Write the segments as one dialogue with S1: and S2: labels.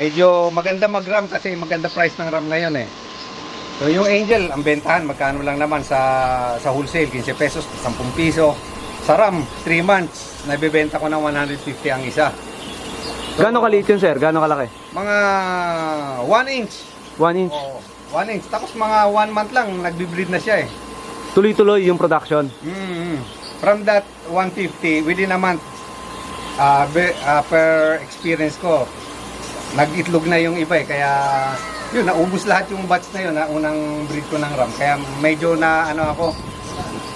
S1: Medyo maganda mag-RAM kasi maganda price ng RAM ngayon eh. So yung Angel, ang bentahan, magkano lang naman sa sa wholesale, 15 pesos, 10 piso. Sa RAM, 3 months, nabibenta ko ng 150 ang isa.
S2: Gano'ng kaliit yun, sir? Gano'ng kalaki?
S1: Mga 1 inch.
S2: 1 inch.
S1: Oo, 1 inch. Tapos mga 1 month lang, nagbe-breed na siya eh.
S2: Tuloy-tuloy yung production.
S1: mm From that 150, within a month, uh, be, uh, per experience ko, nag-itlog na yung iba eh. Kaya, yun, naubos lahat yung batch na yun, na unang breed ko ng ram. Kaya medyo na, ano ako,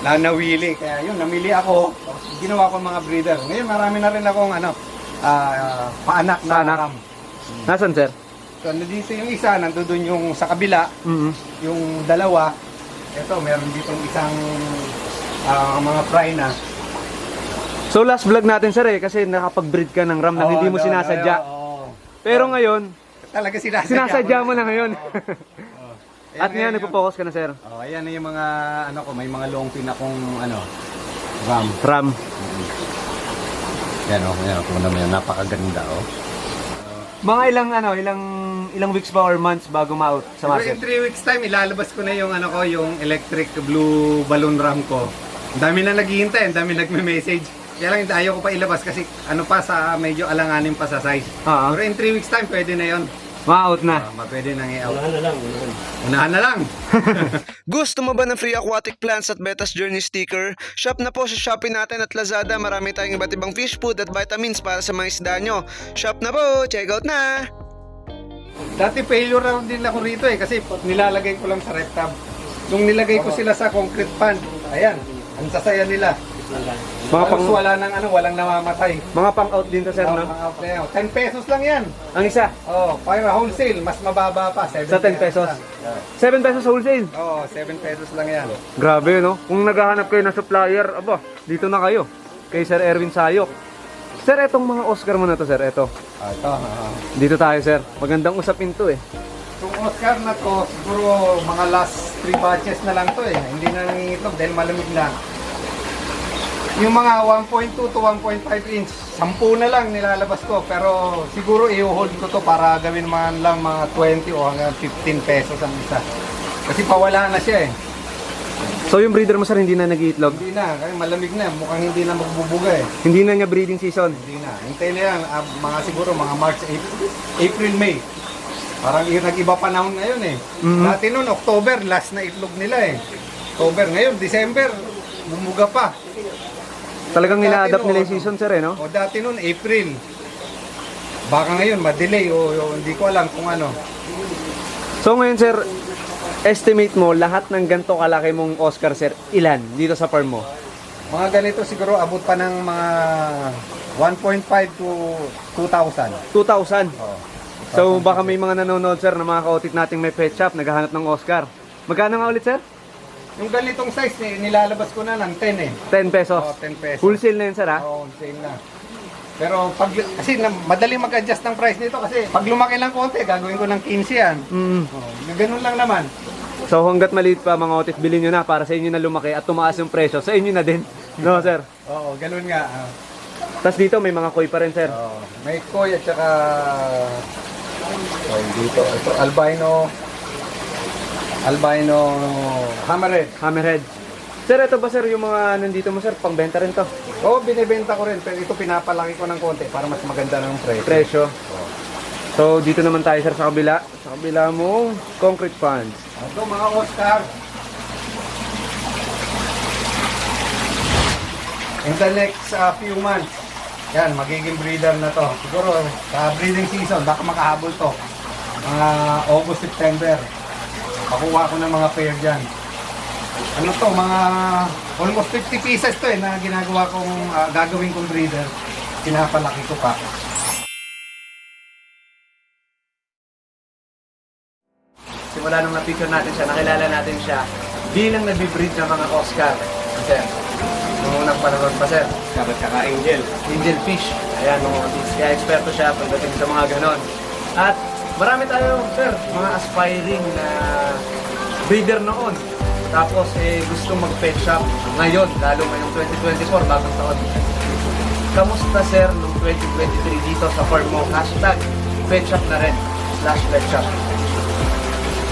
S1: na nawili. Kaya yun, namili ako. Ginawa ko mga breeder. Ngayon, marami na rin akong, ano, ah, paanak na
S2: Paanak.
S1: ram.
S2: Nasaan, sir?
S1: So, nandito yung isa, nandoon yung sa kabila,
S2: mm
S1: yung dalawa, ito, meron ditong isang ah, mga fry na.
S2: So last vlog natin, sir eh, kasi nakapag-breed ka ng RAM na
S1: Oo,
S2: hindi mo
S1: no,
S2: sinasadya.
S1: oo, oo.
S2: Pero ngayon,
S1: Talaga sinasadya.
S2: sinasadya mo na ngayon.
S1: Oo.
S2: At
S1: Ayan,
S2: ngayon,
S1: ayan,
S2: nagpo-focus ka na, sir.
S1: Oh, ayan na yung mga ano ko, may mga long pin akong ano, ram.
S2: RAM.
S1: Yan oh, yan oh, naman yan, napakaganda oh.
S2: Mga ilang, ano, ilang, ilang weeks ba or months bago ma-out sa
S1: Siguro in
S2: market?
S1: 3 weeks time, ilalabas ko na yung ano ko, yung electric blue balloon ram ko. Ang dami na naghihintay, ang dami nagme-message. Kaya lang ayaw ko pa ilabas kasi ano pa sa medyo alanganin pa sa size.
S2: Oo.
S1: Pero in 3 weeks time, pwede na yon.
S2: Ma-out na.
S1: Ah, pwede nang i-out. Unahan na lang. Unahan na lang.
S3: Gusto mo ba ng free aquatic plants at Betas Journey sticker? Shop na po sa Shopee natin at Lazada. Marami tayong iba't ibang fish food at vitamins para sa mga isda nyo. Shop na po! Check out na!
S1: Dati failure round din ako rito eh kasi nilalagay ko lang sa rep tab. Nung nilagay ko sila sa concrete pan, ayan, ang sasaya nila.
S2: Mga pang,
S1: Halos wala nang ano, walang namamatay.
S2: mga pang-out din to, sir, no?
S1: mga out na yan. 10 pesos lang yan.
S2: Ang isa,
S1: Oh, para wholesale, mas mababa pa. 7
S2: sa 10 pesos.
S1: lang.
S2: 7 pesos wholesale.
S1: Oo, oh, 7 pesos lang yan.
S2: Grabe, no? Kung naghahanap kayo ng supplier, aba, dito na kayo. Kay Sir Erwin Sayok. Sir, etong mga Oscar mo na to, sir. Eto.
S1: Ah, ito. ah.
S2: Dito tayo, sir. Magandang usapin to, eh.
S1: Itong Oscar na to, siguro mga last 3 batches na lang to eh. Hindi na nangingitlog dahil malamig na. Yung mga 1.2 to 1.5 inch, 10 na lang nilalabas ko. Pero siguro i-hold ko to para gawin man lang mga 20 o hanggang 15 pesos ang isa. Kasi pawala na siya eh.
S2: So, yung breeder mo, sir, hindi na nag-iitlog?
S1: Hindi na, kasi malamig na. Mukhang hindi na magbubuga eh.
S2: Hindi na niya breeding season?
S1: Hindi na. Hintay na yan. ah, mga siguro mga March, April, April May. Parang i- nag-iba panahon ngayon eh.
S2: Mhm.
S1: Dati noon, October, last na itlog nila eh. October. Ngayon, December, bumuga pa.
S2: Talagang ina-adapt nila yung
S1: ano?
S2: season, sir, eh, no?
S1: O dati noon, April. Baka ngayon, ma-delay o, o hindi ko alam kung ano.
S2: So, ngayon, sir, estimate mo, lahat ng ganito kalaki mong Oscar, sir, ilan dito sa farm mo?
S1: Mga ganito siguro abot pa ng mga 1.5 to 2,000.
S2: 2,000.
S1: Oh.
S2: So, baka may mga nanonood, sir, na mga kautit nating may pet shop, naghahanap ng Oscar. Magkano nga ulit, sir?
S1: Yung ganitong size, eh, nilalabas ko na ng 10 eh.
S2: 10 pesos.
S1: Oh, 10 pesos.
S2: Wholesale na yun, sir, ha?
S1: Oo, same na. Pero pag kasi na, madali mag-adjust ng price nito kasi pag lumaki lang konti, gagawin ko ng 15 yan.
S2: Mm.
S1: Oh, ganun lang naman.
S2: So, hanggat maliit pa, mga otit, bilhin nyo na para sa inyo na lumaki at tumaas yung presyo. Sa inyo na din. No, sir?
S1: Oo, ganun nga. ah.
S2: Tapos dito, may mga koi pa rin, sir.
S1: Oo, may koi at saka oh, dito ito albino albino hammerhead.
S2: Hammerhead. Sir, ito ba, sir, yung mga nandito mo, sir, pangbenta rin to?
S1: Oo, binebenta ko rin pero ito pinapalaki ko ng konti para mas maganda ng presyo.
S2: Presyo. So, dito naman tayo, sir, sa kabila. Sa kabila mong concrete funds.
S1: Ito mga Oscar. In the next uh, few months, yan, magiging breeder na to. Siguro sa breeding season, baka makahabol to. Mga August, September. Pakuha ko ng mga pair dyan. Ano to, mga almost 50 pieces to eh, na ginagawa kong, ah, gagawin kong breeder. Pinapalaki ko pa.
S2: Simula nung na-picture natin siya, nakilala natin siya bilang nag-breed ng mga Oscar. Sir, nung unang panahon pa, sir.
S1: At saka angel.
S2: Angel fish. Ayan, mga otis. Kaya eksperto siya pagdating sa mga ganon. At marami tayo, sir, mga aspiring na breeder noon. Tapos, eh, gusto mag-pet shop ngayon, lalo ngayong 2024, bagong taon. Kamusta, sir, nung 2023 dito sa farm mo? Hashtag pet shop na rin. Slash pet shop.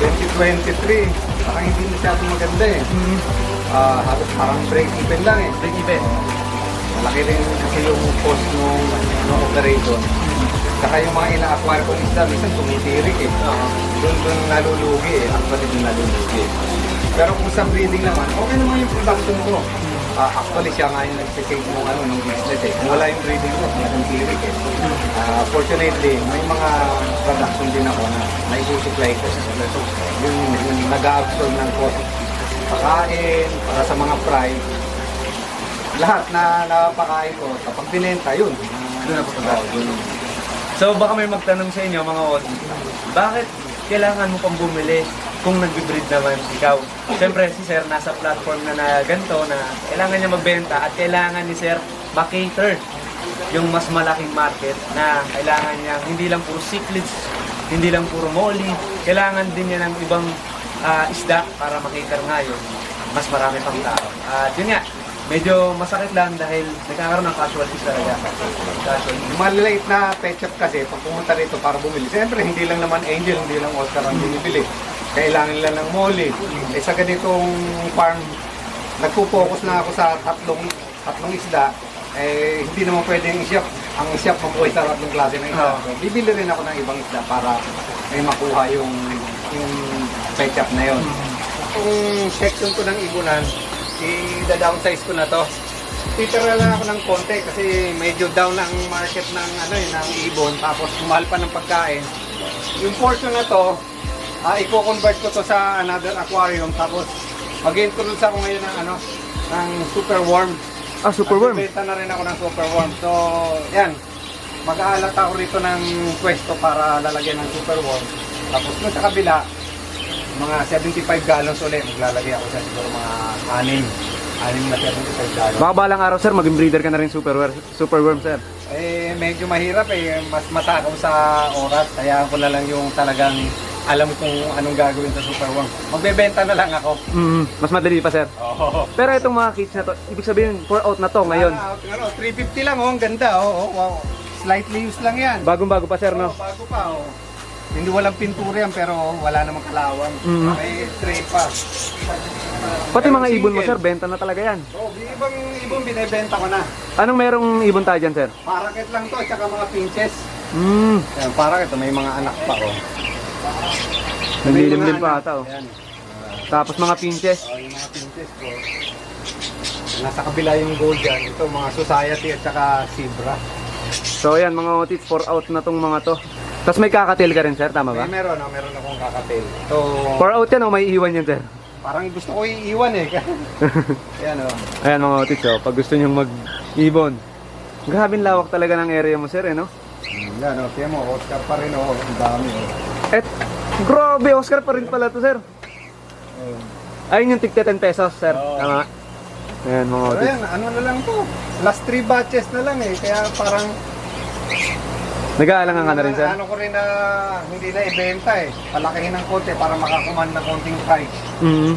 S1: 2023, parang hindi masyadong maganda eh. Ah, halos parang break even lang eh.
S2: Big event.
S1: Malaki rin kasi yung cost nung, nung operation. Saka yung mga ina-acquire kong isda, minsan tumitirik eh.
S2: Oo.
S1: Doon doon nalulugi eh. Actually doon nalulugi. Pero kung sa breeding naman, okay naman yung production ko. Ah, actually siya nga yung nag-take nung ano, nung business eh. Kung wala yung breeding ko, talagang tirik eh. Ah, fortunately, may mga production din ako na naisusupply ko. So, yung, yung nag-absorb ng cost pakain, para sa mga fry, lahat na napakain ko, kapag binenta, yun.
S2: Doon na pupunta. So baka may magtanong sa inyo mga audience, bakit kailangan mo pang bumili kung nagbe-breed naman ikaw? Siyempre si Sir nasa platform na na ganito na kailangan niya magbenta at kailangan ni Sir makater yung mas malaking market na kailangan niya hindi lang puro cichlids, hindi lang puro molly, kailangan din niya ng ibang ah, isda para makater nga yun. Mas marami pang tao. At yun nga, medyo masakit lang dahil nagkakaroon ng casualties talaga. Casualties.
S1: Yung maliliit na pet shop kasi, pag pumunta rito para bumili, siyempre hindi lang naman Angel, hindi lang Oscar ang binibili. Kailangan nila ng Molly. Eh sa ganitong farm, nagpo-focus na ako sa tatlong tatlong isda. Eh, hindi naman pwedeng shop. Ang shop mabuhay sa tatlong klase ng isda. So, bibili rin ako ng ibang isda para may makuha yung yung pet shop na yon. Kung section ko ng ibunan, i-downsize ko na to. Titira lang ako ng konti kasi medyo down ang market ng ano eh, ng ibon tapos mahal pa ng pagkain. Yung portion na to, ah i-convert ko to sa another aquarium tapos mag-introduce ako ngayon ng ano ng super worm.
S2: Ah, super worm.
S1: At bibenta na rin ako ng super worm. So, yan. Mag-aalat ako rito ng pwesto para lalagyan ng super worm. Tapos sa kabila, mga 75 gallons ulit. Maglalagay ako sa siguro mga 6. 6 na 75 gallons.
S2: Baka balang araw, sir, maging breeder ka na rin super, super worm, sir.
S1: Eh, medyo mahirap eh. Mas matakaw sa oras. Kaya ako na lang yung talagang alam kung anong gagawin sa super worm. Magbebenta na lang ako.
S2: Mm, mas madali pa, sir.
S1: Oo.
S2: Pero itong mga kits na to, ibig sabihin, for out na to ngayon.
S1: Ah, ano, 350 lang oh. Ang ganda oh. oh wow. Slightly used lang yan.
S2: Bagong-bago pa, sir, no?
S1: Oh, bago pa oh. Hindi walang pintura yan pero wala namang kalawang.
S2: Mhm.
S1: May tray pa.
S2: Pati mga ibon mo, sir, benta na talaga yan.
S1: Oh, ibang ibon binebenta ko na.
S2: Anong merong ibon tayo dyan, sir?
S1: Parakit lang to at saka mga pinches.
S2: Hmm,
S1: Ayan, parakit may mga anak pa oh. May mga
S2: din pa
S1: anak.
S2: ata, oh.
S1: Ayan.
S2: Tapos mga pinches.
S1: Oh, yung mga pinches ko. Nasa kabila yung gold dyan. Ito mga society at saka zebra.
S2: So, ayan, mga otits, for out na tong mga to. Tapos may kakatil ka rin, sir, tama ba?
S1: May meron, oh, meron akong kakatil. So,
S2: For out yan, o may iwan yan, sir?
S1: parang gusto ko iiwan eh. Ayan oh.
S2: Ayan, mga otits, oh, pag gusto nyo mag-ibon. Grabe lawak talaga ng area mo, sir, eh, no?
S1: Yan oh, tiyan mo, Oscar pa rin oh. Ang dami oh.
S2: Et, grabe, Oscar pa rin pala to, sir. Ayun yung tigte 10 pesos, sir.
S1: Oo.
S2: Tama. Ayan, mga otits.
S1: yan, ano na lang to. Last three batches na lang eh. Kaya parang
S2: Nag-aalangan ka na rin, sir?
S1: Ano ko rin na hindi na ibenta eh. Palakihin ng konti para makakuman ng konting price.
S2: Mhm.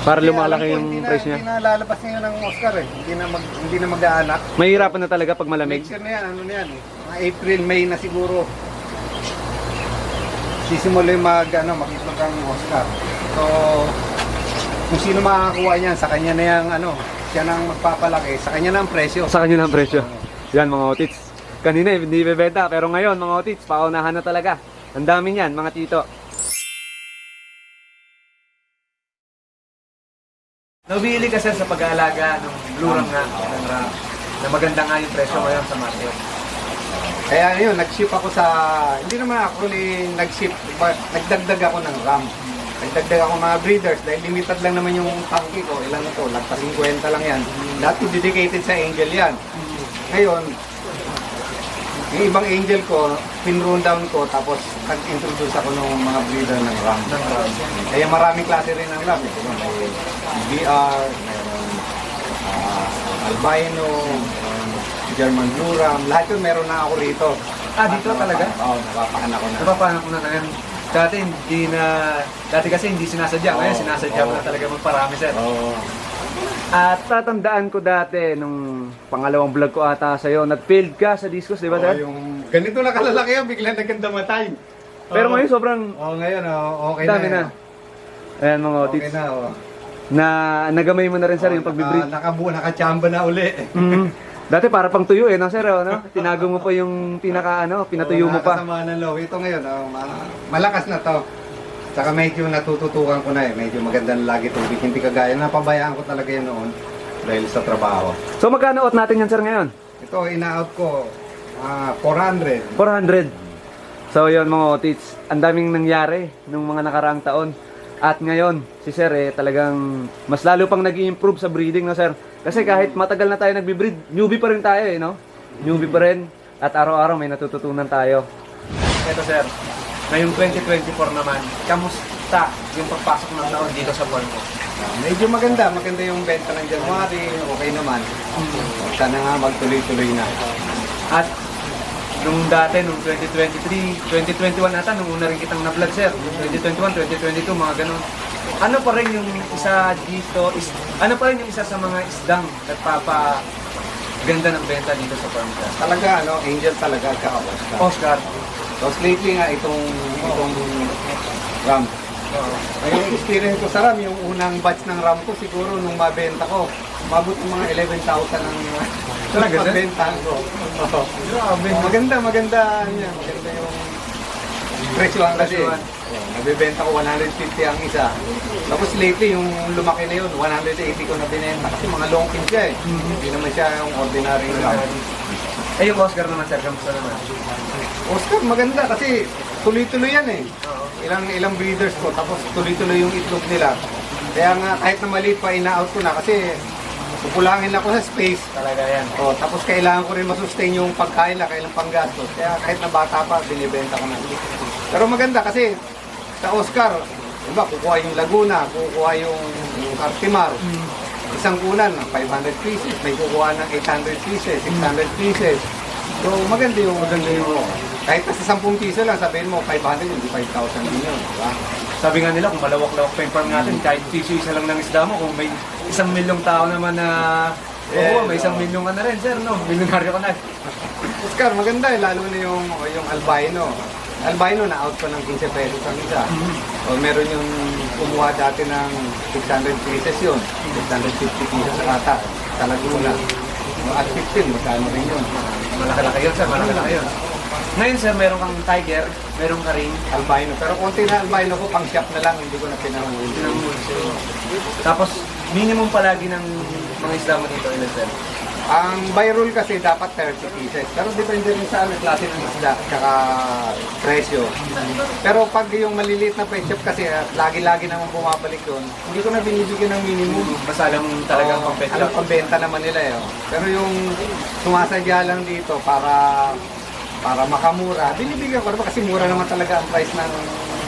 S2: Para lumalaki yung
S1: hindi na-
S2: price niya.
S1: Hindi na lalabas ngayon ng Oscar eh. Hindi na mag hindi na mag-aanak.
S2: Mahirapan na talaga pag malamig.
S1: Next year na yan, ano na yan eh. Mga April, May na siguro. Sisimula yung mag, ano, mag-itlog ang Oscar. So, kung sino makakakuha niyan, sa kanya na yung, ano, siya nang magpapalaki, sa kanya na ang presyo.
S2: Sa kanya lang presyo. Yan mga otits. Kanina hindi bebenta pero ngayon mga otits, paunahan na talaga. Ang dami niyan mga tito. Nabili ka sir sa pag-aalaga ng blue ram nga, ng ram, na maganda nga yung presyo ngayon sa market.
S1: Kaya yun, nag-ship ako sa, hindi naman actually nag-ship, but nagdagdag ako ng RAM. Nagdagdag ako mga breeders dahil limited lang naman yung tangki ko. Ilan na to? Lagpas 50 lang yan. Lahat ko dedicated sa angel yan. Ngayon, yung ibang angel ko, pin-run down ko, tapos nag-introduce ako ng mga breeder ng RAM.
S2: Ng ram.
S1: Kaya maraming klase rin ng RAM. Ito, may BR, mayroon ah, albino, mayroon German Blue Ram, lahat yun meron na ako rito.
S2: Ah, dito talaga?
S1: Oo, napapahan ako na.
S2: Napapahanap ko na ngayon. Dati hindi na, dati kasi hindi sinasadya. Ngayon
S1: Oo,
S2: sinasadya mo
S1: oo.
S2: na talaga magparami sir.
S1: Oo.
S2: At tatandaan ko dati nung pangalawang vlog ko ata sa'yo, nag-failed ka sa discos, di ba
S1: Oo,
S2: sir?
S1: yung Ganito na kalalaki yan, bigla nagkandamatay.
S2: Pero ngayon sobrang
S1: Oo, ngayon, oh, okay
S2: dami
S1: na.
S2: na. Ayan mga
S1: Okay
S2: otits.
S1: na, oh.
S2: Na nagamay mo na rin sir yung
S1: Naka,
S2: pagbibreed.
S1: nakabu, nakachamba na uli.
S2: Mm. Dati para pang tuyo eh, no sir? oh, No? Tinago mo pa yung pinaka ano, pinatuyo
S1: Oo,
S2: mo pa.
S1: nakakasama ng loob. Ito ngayon, oh, ma- malakas na to. Saka medyo natututukan ko na eh. Medyo maganda na lagi tubig. Hindi kagaya. Napabayaan ko talaga yun noon dahil sa trabaho.
S2: So magkano out natin yan sir ngayon?
S1: Ito, ina-out ko ah, 400.
S2: 400. So yun mga otits, ang daming nangyari nung mga nakaraang taon. At ngayon, si Sir eh talagang mas lalo pang nag improve sa breeding, no Sir? Kasi kahit matagal na tayo nagbi-breed, newbie pa rin tayo eh, no? Newbie pa rin. At araw-araw may natututunan tayo. Ito Sir, ngayong 2024 naman, kamusta yung pagpasok ng taon dito sa farm mo?
S1: Ah, medyo maganda. Maganda yung benta ng January. Okay naman. Sana nga magtuloy-tuloy na.
S2: At nung dati, nung 2023, 2021 ata, nung una rin kitang na-vlog, sir. 2021, 2022, mga ganun. Ano pa rin yung isa dito, is, ano pa rin yung isa sa mga isdang nagpapa ganda ng benta dito sa farm?
S1: Talaga, ano, angel talaga at kakaposta.
S2: Oscar.
S1: Tapos lately nga, itong, itong RAM. Ay, yung experience ko sa RAM, yung unang batch ng RAM ko, siguro nung mabenta ko, umabot ng mga 11,000 ang
S2: Talaga, sir?
S1: pagbenta ko. Oo.
S2: Grabe.
S1: Maganda, maganda, yan, maganda yung presyohan kasi.
S2: Presyohan.
S1: Oh, nabibenta ko 150 ang isa. Tapos lately, yung lumaki na yun, 180 ko na binenta. Kasi mga long pin siya eh. Hindi naman siya yung ordinary RAM.
S2: Eh, yung Oscar naman, sir, kamusta naman?
S1: Oscar, maganda kasi tuloy-tuloy yan eh. Ilang ilang breeders ko tapos tuloy-tuloy yung itlog nila. Kaya nga kahit na maliit pa ina-out ko na kasi pupulangin ako sa space.
S2: Talaga yan.
S1: O, tapos kailangan ko rin masustain yung pagkain na kailang panggastos. Kaya kahit na bata pa, binibenta ko na. Pero maganda kasi sa Oscar, diba, kukuha yung Laguna, kukuha yung, yung Cartimar. Isang kunan, 500 pieces. May kukuha ng 800 pieces, 600 pieces. So maganda yung maganda yung kahit sa 10 piso lang, sabihin mo 500, hindi 5,000 din yun. Diba?
S2: Sabi nga nila, kung malawak-lawak pa yung farm natin, kahit piso isa lang ng isda mo, kung may isang milyong tao naman na... Oo,
S1: Yeah,
S2: may isang
S1: no.
S2: milyong ka na rin, sir, no? Milyonaryo ka na.
S1: Oscar, maganda eh, lalo na yung, yung albino. Albino na out pa ng 15 pesos ang isa. O meron yung kumuha dati ng 600 pieces yun. 650 pieces sa kata. Sa Laguna. O, At 15, magkano rin yun.
S2: Malaki-laki yun, sir. Malaki-laki yun. Ngayon, sir, meron kang tiger, meron ka ring
S1: Albino. Pero konti na albino ko, pang shop na lang, hindi ko na pinangulit.
S2: pinangulso. Tapos, minimum palagi ng mga isda mo dito, ilan, sir?
S1: Ang buy rule kasi dapat 30 pieces. Pero depende rin sa ano, klase ng isda, tsaka presyo. Pero pag yung maliliit na pet shop kasi at lagi-lagi naman bumabalik yun, hindi ko na binibigyan ng minimum.
S2: Basta alam talagang
S1: Oo,
S2: pang-pet
S1: alam, pambenta naman nila yun. Pero yung sumasadya lang dito para para makamura, binibigyan ko naman kasi mura naman talaga ang price ng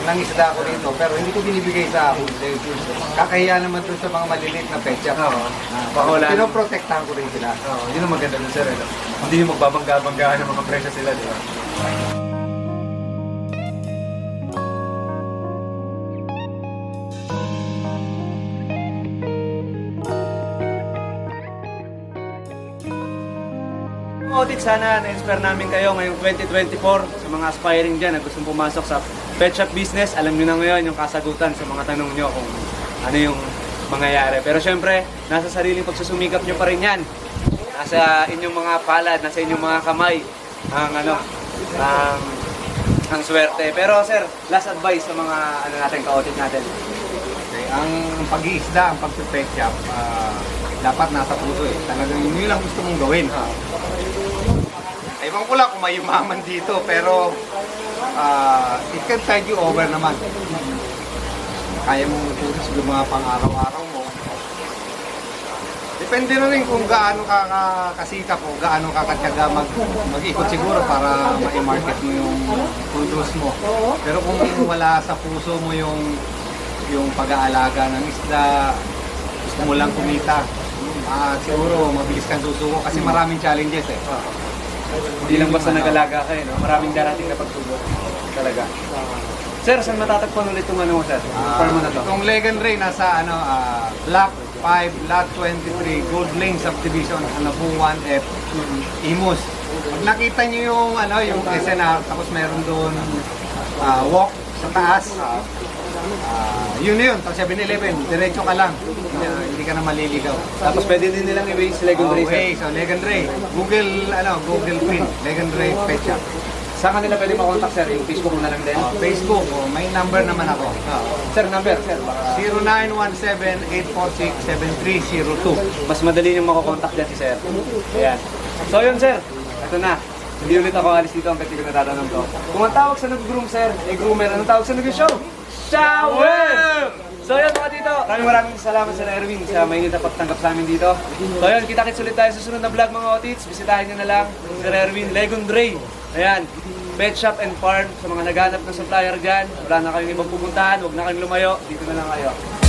S1: ng isda ko dito. Pero hindi ko binibigay sa wholesale. Kakahiya naman dun sa mga maliliit na pet shop.
S2: Oo.
S1: Ah,
S2: Baka wala.
S1: Pinoprotektahan ko rin sila.
S2: Oo, yun ang maganda dun, sir. Ano? Hindi yung magbabangga-banggahan ng mga presyo sila, di ba? Audit sana na-inspire namin kayo ngayong 2024 sa mga aspiring dyan na gustong pumasok sa pet shop business. Alam nyo na ngayon yung kasagutan sa mga tanong nyo kung ano yung mangyayari. Pero syempre, nasa sariling pagsusumikap nyo pa rin yan. Nasa inyong mga palad, nasa inyong mga kamay ang ano, ang, ang swerte. Pero sir, last advice sa mga ano natin, ka-audit natin.
S1: Okay, ang pag-iisda, ang pag-pet shop, ah, dapat nasa puso eh. Talagang yun lang gusto mong gawin. Ha? Ewan ko lang kung may umaman dito, pero ah, it can tide you over naman. Kaya mong tulis yung mga pang-araw-araw mo. Depende na rin kung gaano ka, ka kasikap o gaano ka katyaga mag, mag-ikot siguro para ma-market mo yung produce mo. Pero kung wala sa puso mo yung yung pag-aalaga ng isda, gusto mo lang kumita, ah siguro mabilis kang susuko kasi maraming challenges eh.
S2: Hindi lang basta nag-alaga kayo, no? maraming darating na pagsubok. Talaga. Sir, saan matatagpuan ulit itong ano sir? Yung
S1: Ah,
S2: farm na to?
S1: Itong Legan Ray nasa ano, ah, Block 5, Lot 23, Gold Lane Subdivision, Anabu 1F, Imus. Pag nakita niyo yung ano, yung SNR, tapos meron doon ah, walk sa taas. ah, yun na yun, pag 7-Eleven, diretso ka lang. Hindi, hindi ka na maliligaw.
S2: Tapos pwede din nilang i-base Legon Ray, sir.
S1: Okay, so Legan Ray. Google, ano, Google Print. Legan Ray Shop.
S2: Saan kanila pwede makontak, sir? Yung Facebook mo na lang din?
S1: Ah, Facebook, oh, may number naman ako.
S2: Sir, number, sir. Baka
S1: 0917-846-7302.
S2: mas madali yung makokontak dyan si sir. Ayan. So yun, sir. Ito na. Hindi ulit ako alis dito hanggang hindi ko natatanong to. Kung ang tawag sa nag-groom, sir, eh groomer, anong tawag sa nag-show? Shower! So yun mga dito, maraming maraming salamat sa Erwin sa mainit na pagtanggap sa amin dito. So yun, kita-kits ulit tayo sa susunod na vlog mga otits. Bisitahin nyo na lang si Erwin Legon Dre. Ayan, Pet Shop and Farm sa mga naghanap ng supplier dyan. Wala na kayong ibang pupuntahan, huwag na kayong lumayo. Dito na lang kayo.